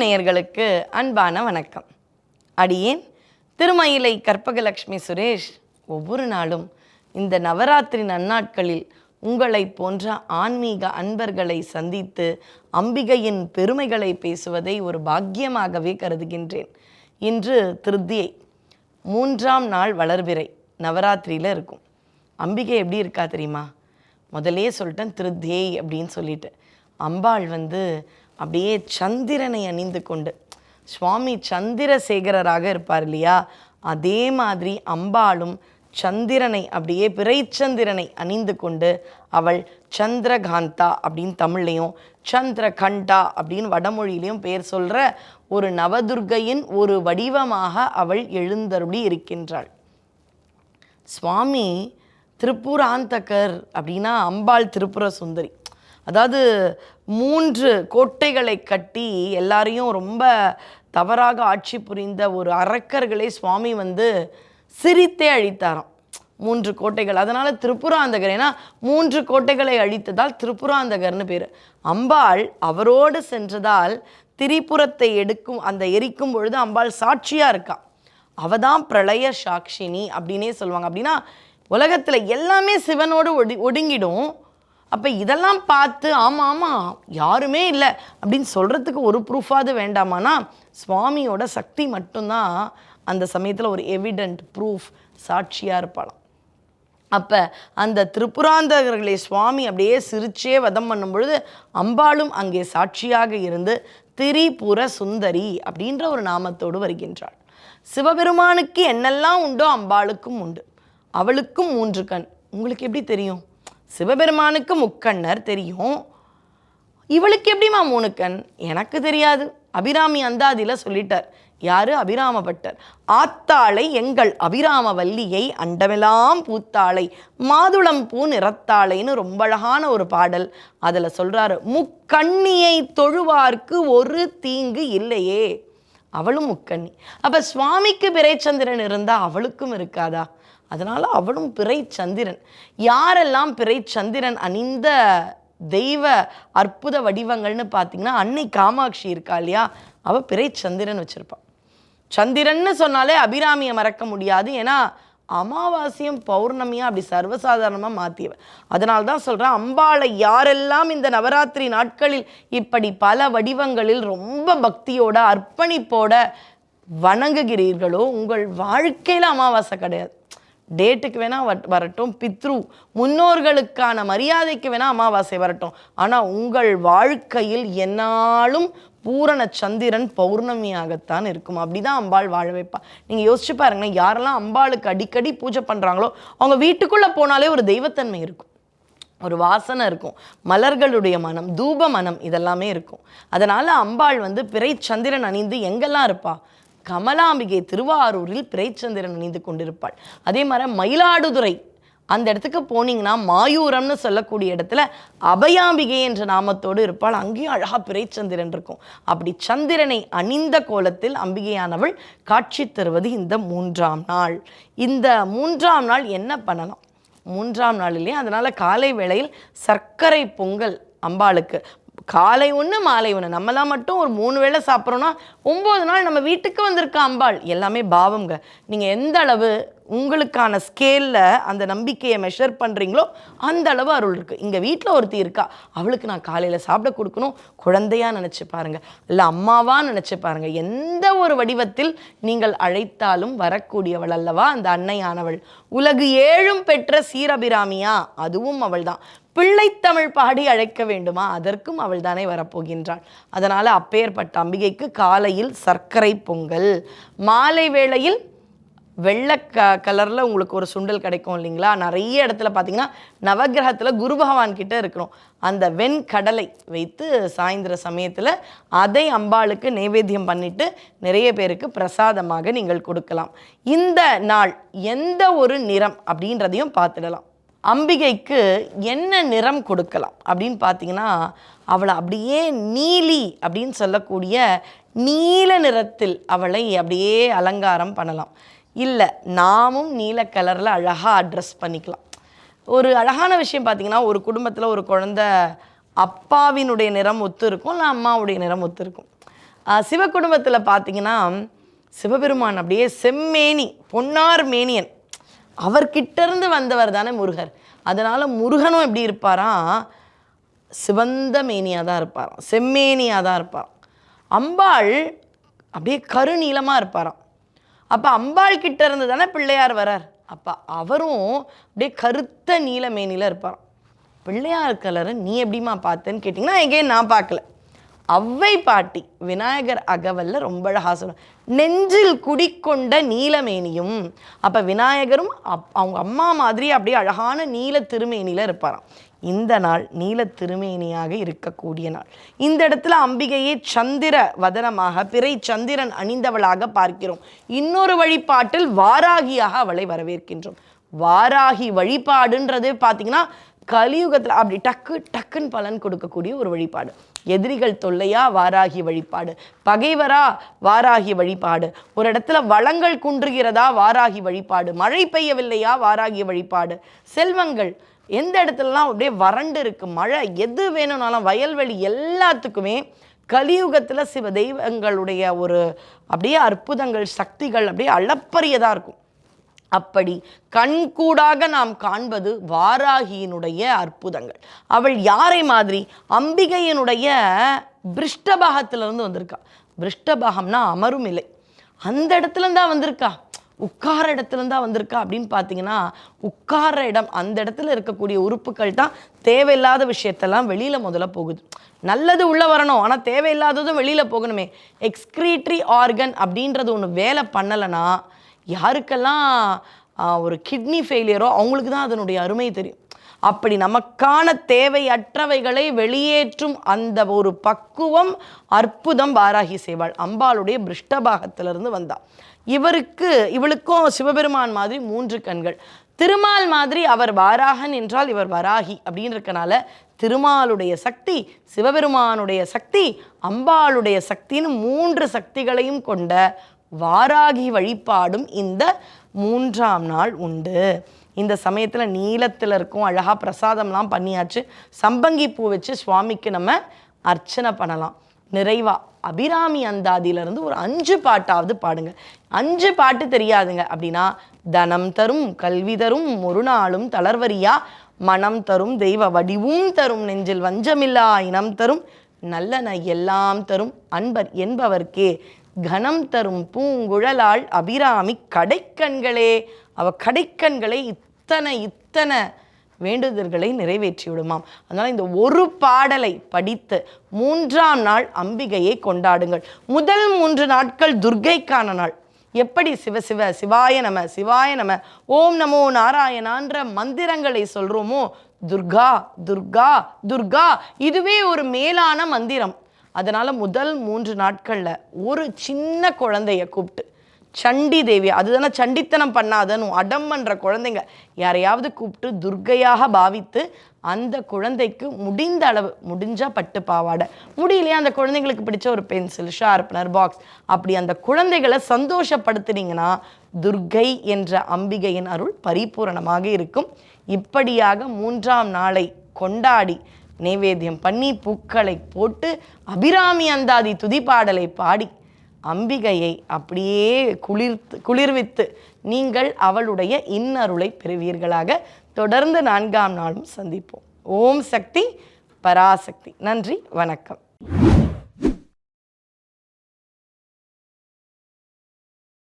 நேயர்களுக்கு அன்பான வணக்கம். அடியேன் திருமயிலை கற்பகலக்ஷ்மி சுரேஷ் ஒவ்வொரு நாளும் இந்த நவராத்திரி நன்னாட்களில் உங்களை போன்ற ஆன்மீக அன்பர்களை சந்தித்து அம்பிகையின் பெருமைகளை பேசுவதை ஒரு பாக்கியமாகவே கருதுகின்றேன். இன்று திருத்தியை மூன்றாம் நாள் வளர்பிறை நவராத்திரியில் இருக்கும். அம்பிகை எப்படி இருக்கா தெரியுமா? முதலே சொல்லிட்டேன் திருத்தேய் அப்படின்னு சொல்லிட்டு. அம்பாள் வந்து அப்படியே சந்திரனை அணிந்து கொண்டு. சுவாமி சந்திரசேகரராக இருப்பார் இல்லையா? அதே மாதிரி அம்பாளும் சந்திரனை அப்படியே பிறைச்சந்திரனை அணிந்து கொண்டு அவள் சந்திரகாந்தா அப்படின்னு தமிழ்லையும் சந்திரகண்டா அப்படின்னு வடமொழியிலையும் பேர் சொல்கிற ஒரு நவதுர்கையின் ஒரு வடிவமாக அவள் எழுந்தருளி இருக்கின்றாள். சுவாமி திருப்புராந்தகர் அப்படின்னா அம்பாள் திருப்புர சுந்தரி அதாவது மூன்று கோட்டைகளை கட்டி எல்லாரையும் ரொம்ப தவறாக ஆட்சி புரிந்த ஒரு அரக்கர்களை சுவாமி வந்து சிரித்தே அழித்தாராம். மூன்று கோட்டைகள். அதனால் திருப்புராந்தகர் ஏன்னா மூன்று கோட்டைகளை அழித்ததால் திருப்புராந்தகர்னு பேர். அம்பாள் அவரோடு சென்றதால் திரிபுரத்தை எடுக்கும் அந்த எரிக்கும் பொழுது அம்பாள் சாட்சியாக இருக்கா? அவ தான் பிரளய சாட்சினி அப்படின்னே சொல்லுவாங்க. அப்படின்னா உலகத்தில் எல்லாமே சிவனோடு ஒடி ஒடுங்கிடும். அப்போ இதெல்லாம் பார்த்து ஆமாம் ஆமாம் யாருமே இல்லை அப்படின்னு சொல்கிறதுக்கு ஒரு ப்ரூஃபாவது வேண்டாமானா சுவாமியோட சக்தி மட்டும்தான் அந்த சமயத்தில் ஒரு எவிடென்ட் ப்ரூஃப் சாட்சியாக இருப்பாளாம். அப்போ அந்த திரிபுராந்தகர்களை சுவாமி அப்படியே சிரிச்சே வதம் பண்ணும் பொழுது அம்பாளும் அங்கே சாட்சியாக இருந்து திரிபுர சுந்தரி அப்படின்ற ஒரு நாமத்தோடு வருகின்றாள். சிவபெருமானுக்கு என்னெல்லாம் உண்டோ அம்பாளுக்கும் உண்டு. அவளுக்கும் மூன்று கண். உங்களுக்கு எப்படி தெரியும்? சிவபெருமானுக்கு முக்கண்ணர் தெரியும். இவளுக்கு எப்படிம்மா மூணுக்கண்? எனக்கு தெரியாது. அபிராமி அந்தாதியில் சொல்லிட்டார். யாரு? அபிராமபட்டர். ஆத்தாளை எங்கள் அபிராம வல்லியை அண்டமெல்லாம் பூத்தாளை மாதுளம் பூ நிறத்தாளைன்னு ரொம்ப அழகான ஒரு பாடல் அதில் சொல்கிறாரு முக்கண்ணியை தொழுவார்க்கு ஒரு தீங்கு இல்லையே. அவளும் முக்கண்ணி. அப்போ சுவாமிக்கு பிறைச்சந்திரன் இருந்தால் அவளுக்கும் இருக்காதா? அதனால் அவளும் பிறை சந்திரன். யாரெல்லாம் பிறை சந்திரன் அணிந்த தெய்வ அற்புத வடிவங்கள்னு பார்த்தீங்கன்னா அன்னை காமாட்சி இருக்கா இல்லையா? அவள் பிறை சந்திரன் வச்சிருப்பா. சந்திரன்னு சொன்னாலே அபிராமியை மறக்க முடியாது. ஏன்னா அமாவாசையும் பௌர்ணமியும் அப்படி சர்வசாதாரணமாக மாற்றியவ அதனால தான் சொல்கிறேன் அம்பாளை யாரெல்லாம் இந்த நவராத்திரி நாட்களில் இப்படி பல வடிவங்களில் ரொம்ப பக்தியோட அர்ப்பணிப்போட வணங்குகிறீர்களோ உங்கள் வாழ்க்கையில் அமாவாசை கிடையாது. டேட்டுக்கு வேணால் வட் வரட்டும். பித்ரு முன்னோர்களுக்கான மரியாதைக்கு வேணால் அமாவாசை வரட்டும். ஆனால் உங்கள் வாழ்க்கையில் என்னாலும் பூரண சந்திரன் பௌர்ணமியாகத்தான் இருக்கும். அப்படிதான் அம்பாள் வாழ வைப்பா. நீங்கள் யோசிச்சு பாருங்களேன் யாரெல்லாம் அம்பாளுக்கு அடிக்கடி பூஜை பண்ணுறாங்களோ அவங்க வீட்டுக்குள்ளே போனாலே ஒரு தெய்வத்தன்மை இருக்கும். ஒரு வாசனை இருக்கும். மலர்களுடைய மனம் தூப மனம் இதெல்லாமே இருக்கும். அதனால் அம்பாள் வந்து பிறை சந்திரன் அணிந்து எங்கெல்லாம் இருப்பாள் கமலாம்பிகை திருவாரூரில் பிறைச்சந்திரன் அணிந்து கொண்டிருப்பாள். அதே மாதிரி மயிலாடுதுறை அந்த இடத்துக்கு போனீங்கன்னா மாயூரம்னு சொல்லக்கூடிய இடத்துல அபயாம்பிகை என்ற நாமத்தோடு இருப்பாள். அங்கேயும் அழகா பிறைச்சந்திரன் இருக்கும். அப்படி சந்திரனை அணிந்த கோலத்தில் அம்பிகையானவள் காட்சி தருவது இந்த மூன்றாம் நாள். இந்த மூன்றாம் நாள் என்ன பண்ணலாம்? மூன்றாம் நாளிலே அதனால் காலை வேளையில் சர்க்கரை பொங்கல் அம்பாளுக்கு காலை ஒன்று மாலை ஒன்று நம்மலாம் மட்டும் ஒரு மூணு வேளை சாப்பிட்றோன்னா ஒம்பது நாள் நம்ம வீட்டுக்கு வந்திருக்க அம்பாள். எல்லாமே பாவம்ங்க. நீங்கள் எந்த அளவு உங்களுக்கான ஸ்கேலில் அந்த நம்பிக்கையை மெஷர் பண்ணுறீங்களோ அந்த அளவு அருள் இருக்குது இங்கே வீட்டில் ஒருத்தி இருக்கா அவளுக்கு நான் காலையில் சாப்பிட கொடுக்கணும். குழந்தையாக நினச்சி பாருங்கள் இல்லை அம்மாவாக நினச்சி பாருங்கள் எந்த ஒரு வடிவத்தில் நீங்கள் அழைத்தாலும் வரக்கூடியவள் அல்லவா அந்த அன்னையானவள். உலகு ஏழும் பெற்ற சீரபிராமியா அதுவும் அவள் தான் பிள்ளைத்தமிழ் பாடி அழைக்க வேண்டுமா? அதற்கும் அவள் தானே வரப்போகின்றாள். அதனால் அப்பேற்பட்ட அம்பிகைக்கு காலையில் சர்க்கரை பொங்கல். மாலை வேளையில் வெள்ளை க கலரில் உங்களுக்கு ஒரு சுண்டல் கிடைக்கும் இல்லைங்களா? நிறைய இடத்துல பார்த்தீங்கன்னா நவகிரகத்தில் குரு பகவான் கிட்டே இருக்கிறோம் அந்த வெண்கடலை வைத்து சாயந்தர சமயத்தில் அதை அம்பாளுக்கு நைவேத்தியம் பண்ணிட்டு நிறைய பேருக்கு பிரசாதமாக நீங்கள் கொடுக்கலாம். இந்த நாள் எந்த ஒரு நிறம் அப்படின்றதையும் பார்த்துடலாம். அம்பிகைக்கு என்ன நிறம் கொடுக்கலாம்? அப்படின்னு பார்த்தீங்கன்னா அவளை அப்படியே நீலி அப்படின்னு சொல்லக்கூடிய நீல நிறத்தில் அவளை அப்படியே அலங்காரம் பண்ணலாம். இல்லை நாமும் நீல கலரில் அழகாக அட்ரஸ் பண்ணிக்கலாம். ஒரு அழகான விஷயம் பார்த்திங்கன்னா ஒரு குடும்பத்தில் ஒரு குழந்த அப்பாவினுடைய நிறம் ஒத்து இருக்கும் இல்லை அம்மாவுடைய நிறம் ஒத்து இருக்கும். சிவ குடும்பத்தில் பார்த்தீங்கன்னா சிவபெருமான் அப்படியே செம்மேனி பொன்னார் மேனியன். அவர்கிட்டருந்து வந்தவர் தானே முருகர். அதனால் முருகனும் எப்படி இருப்பாராம் சிவந்த மேனியாக தான் இருப்பாராம். செம்மேனியாக தான் இருப்பாராம். அம்பாள் அப்படியே கருநீளமாக இருப்பாராம். அப்போ அம்பாள் கிட்ட இருந்து தானே பிள்ளையார் வரார். அப்போ அவரும் அப்படியே கருத்த நீல மேனியில் இருப்பாராம். பிள்ளையார் கலரை நீ எப்படிம்மா பார்த்தேன்னு கேட்டிங்கன்னா எங்கேயும் நான் பார்க்கல. அவ்வை பாட்டி விநாயகர் அகவல்ல ரொம்ப அழகாக சொல்லுவாங்க நெஞ்சில் குடிக்கொண்ட நீலமேனியும். அப்போ விநாயகரும் அப்- அவங்க அம்மா மாதிரி அப்படியே அழகான நீல திருமேனியில் இருப்பாராம். இந்த நாள் நீல திருமேனியாக இருக்கக்கூடிய நாள். இந்த இடத்துல அம்பிகையை சந்திர வதனமாக பிறை சந்திரன் அணிந்தவளாக பார்க்கிறோம். இன்னொரு வழிபாட்டில் வாராகியாக அவளை வரவேற்கின்றோம். வாராகி வழிபாடுன்றது பார்த்தீங்கன்னா கலியுகத்தில் அப்படி டக்கு டக்குன்னு பலன் கொடுக்கக்கூடிய ஒரு வழிபாடு. எதிரிகள் தொல்லையா? வாராகி வழிபாடு. பகைவரா? வாராகி வழிபாடு. ஒரு இடத்துல வளங்கள் குன்றுகிறதா? வாராகி வழிபாடு. மழை பெய்யவில்லையா? வாராகி வழிபாடு. செல்வங்கள். எந்த இடத்துலலாம் அப்படியே வறண்டு இருக்கு. மழை எது வேணும்னாலும் வயல்வெளி எல்லாத்துக்குமே கலியுகத்தில் சிவ தெய்வங்களுடைய ஒரு அப்படியே அற்புதங்கள் சக்திகள் அப்படியே அளப்பரியதாக இருக்கும். அப்படி கண்கூடாக நாம் காண்பது வாராகியினுடைய அற்புதங்கள். அவள் யாரை மாதிரி? அம்பிகையினுடைய பிருஷ்டபாகத்திலிருந்து வந்திருக்கா. பிருஷ்டபாகம்னா அமரும் இல்லை அந்த இடத்துல தான் வந்திருக்கா. உட்கார இடத்துல தான் வந்திருக்கா அப்படின்னு பார்த்தீங்கன்னா உட்கார இடம் அந்த இடத்துல இருக்கக்கூடிய உறுப்புகள் தான் தேவையில்லாத விஷயத்தெல்லாம் வெளியில் முதல்ல போகுது. நல்லது உள்ளே வரணும் ஆனால் தேவையில்லாததும் வெளியில் போகணுமே. எக்ஸ்கிரீட்ரி ஆர்கன் அப்படின்றது ஒன்று வேலை பண்ணலைன்னா யாருக்கெல்லாம் ஒரு கிட்னி ஃபெயிலியரோ அவங்களுக்கு தான் அதனுடைய அருமை தெரியும். அப்படி நமக்கான தேவையற்றவைகளை வெளியேற்றும் அந்த ஒரு பக்குவம் அற்புதம் வாராகி செய்வாள். அம்பாளுடைய பிருஷ்டபாகத்திலிருந்து வந்தா. இவருக்கு இவளுக்கும் சிவபெருமான் மாதிரி மூன்று கண்கள். திருமால் மாதிரி அவர் வாராகன் என்றால் இவர் வராகி அப்படின்னு இருக்கனால திருமாலுடைய சக்தி சிவபெருமானுடைய சக்தி அம்பாளுடைய சக்தின்னு மூன்று சக்திகளையும் கொண்ட வாராகி வழிபாடும் இந்த மூன்றாம் நாள் உண்டு. இந்த சமயத்தில் நீலத்தில் இருக்கும் அழகாக பிரசாதம்லாம் பண்ணியாச்சு. சம்பங்கி பூ வச்சு சுவாமிக்கு நம்ம அர்ச்சனை பண்ணலாம். நிறைவாக அபிராமி அந்தாதியிலிருந்து ஒரு அஞ்சு பாட்டாவது பாடுங்க. அஞ்சு பாட்டு தெரியாதுங்க. அப்படின்னா தனம் தரும் கல்வி தரும் ஒரு நாளும் தளர்வரியா மனம் தரும் தெய்வ வடிவும் தரும் நெஞ்சில் வஞ்சமில்லா இனம் தரும் நல்லன எல்லாம் தரும் அன்பர் என்பவர்க்கே கணம் தரும் பூங்குழலாள் அபிராமி கடைக்கண்களே. அவ கடைக்கண்களை இத்தனை இத்தனை வேண்டுதல்களை நிறைவேற்றி விடுமாம் அதனால் இந்த ஒரு பாடலை படித்து மூன்றாம் நாள் அம்பிகையை கொண்டாடுங்கள். முதல் மூன்று நாட்கள் துர்க்கைக்கான நாள். எப்படி சிவ சிவ சிவாய நம சிவாய நம ஓம் நமோ நாராயணான்ற மந்திரங்களை சொல்கிறோமோ துர்கா துர்கா துர்கா. இதுவே ஒரு மேலான மந்திரம். அதனால் முதல் மூன்று நாட்களில் ஒரு சின்ன குழந்தைய கூப்பிட்டு சண்டி தேவி அதுதானே சண்டித்தனம் பண்ணாதன்னு அடம் பண்ணுற குழந்தைங்க. யாரையாவது கூப்பிட்டு துர்க்கையாக பாவித்து அந்த குழந்தைக்கு முடிந்த அளவு முடிஞ்சால் பட்டு பாவாடை. முடியலையா அந்த குழந்தைங்களுக்கு பிடிச்ச ஒரு பென்சில் ஷார்ப்னர் பாக்ஸ்? அப்படி அந்த குழந்தைகளை சந்தோஷப்படுத்துனீங்கன்னா துர்க்கை என்ற அம்பிகையின் அருள் பரிபூரணமாக இருக்கும். இப்படியாக மூன்றாம் நாளை கொண்டாடி நைவேத்தியம் பண்ணி பூக்களை போட்டு அபிராமி அந்தாதி துதிப்பாடலை பாடி அம்பிகையை அப்படியே குளிர்த்து குளிர்வித்து நீங்கள் அவளுடைய இன்னருளை பெறுவீர்களாக. தொடர்ந்து நான்காம் நாளும் சந்திப்போம். ஓம் சக்தி பராசக்தி. நன்றி வணக்கம்.